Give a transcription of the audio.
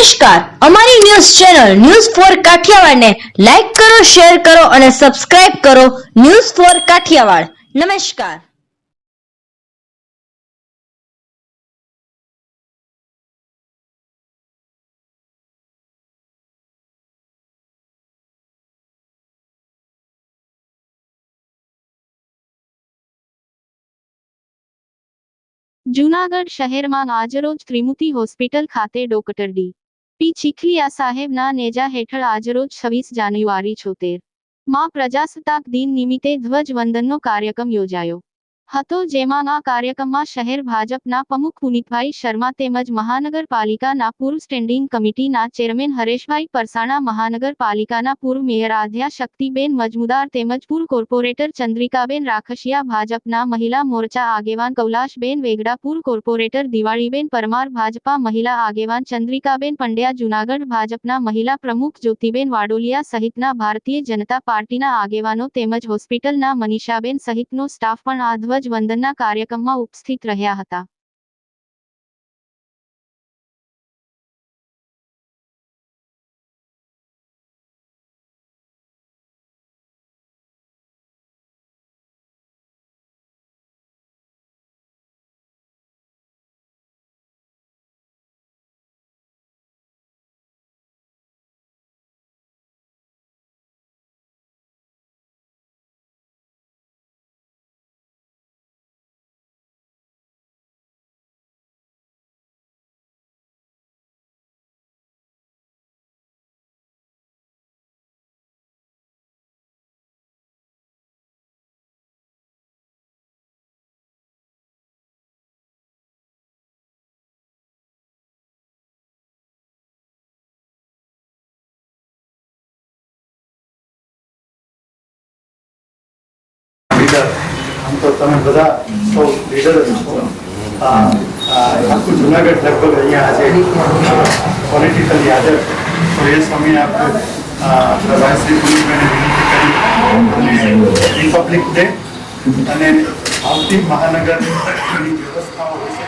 નમસ્કાર. અમારી news channel news four કાઠિયાવાડને લાઈક કરો, શેર કરો અને સબસ્ક્રાઇબ કરો ન્યૂઝ ફોર કાઠિયાવાડ. નમસ્કાર. જૂનાગઢ શહેરમાં આજરોજ ત્રિમૂર્તિ હોસ્પિટલ ખાતે ડોક્ટર ડી. પી ચીખલીયા સાહેબના નેજા હેઠળ આજરોજ છવ્વીસ જાન્યુઆરી છોતેર. માં પ્રજાસત્તાક દિન નિમિત્તે ધ્વજવંદનનો કાર્યક્રમ યોજાયો. હતો જેમાં આ કાર્યક્રમમાં શહેર ભાજપના પ્રમુખ પુનિતભાઈ શર્મા તેમજ મહાનગરપાલિકાના પૂર્વ સ્ટેન્ડિંગ કમિટીના ચેરમેન હરેશભાઈ પરસાણા, મહાનગરપાલિકાના પૂર્વ મેયર આધ્યા શક્તિબેન મજમુદાર તેમજ પૂર્વ કોર્પોરેટર ચંદ્રિકાબેન રાખશિયા, ભાજપના મહિલા મોરચા આગેવાન કૌલાશબેન વેગડા, પૂર્વ કોર્પોરેટર દિવાળીબેન પરમાર, ભાજપા મહિલા આગેવાન ચંદ્રિકાબેન પંડ્યા, જૂનાગઢ ભાજપના મહિલા પ્રમુખ જ્યોતિબેન વાડોલિયા સહિતના ભારતીય જનતા પાર્ટીના આગેવાનો તેમજ હોસ્પિટલના મનીષાબેન સહિતનો સ્ટાફ પણ આ ધ્વજવંદનના કાર્યક્રમમાં ઉપસ્થિત રહ્યા હતા. લીડર આમ તો તમે બધા સૌ લીડર જ છો. આખું જુનાગઢ લગભગ અહીંયા આજે પોલિટિકલી હાજર તો એ સમયે આપણે શ્રી પુનિતભાઈને વિનંતી કરી. રિપબ્લિક ડે અને આવતી મહાનગરની વ્યવસ્થાઓ વિશે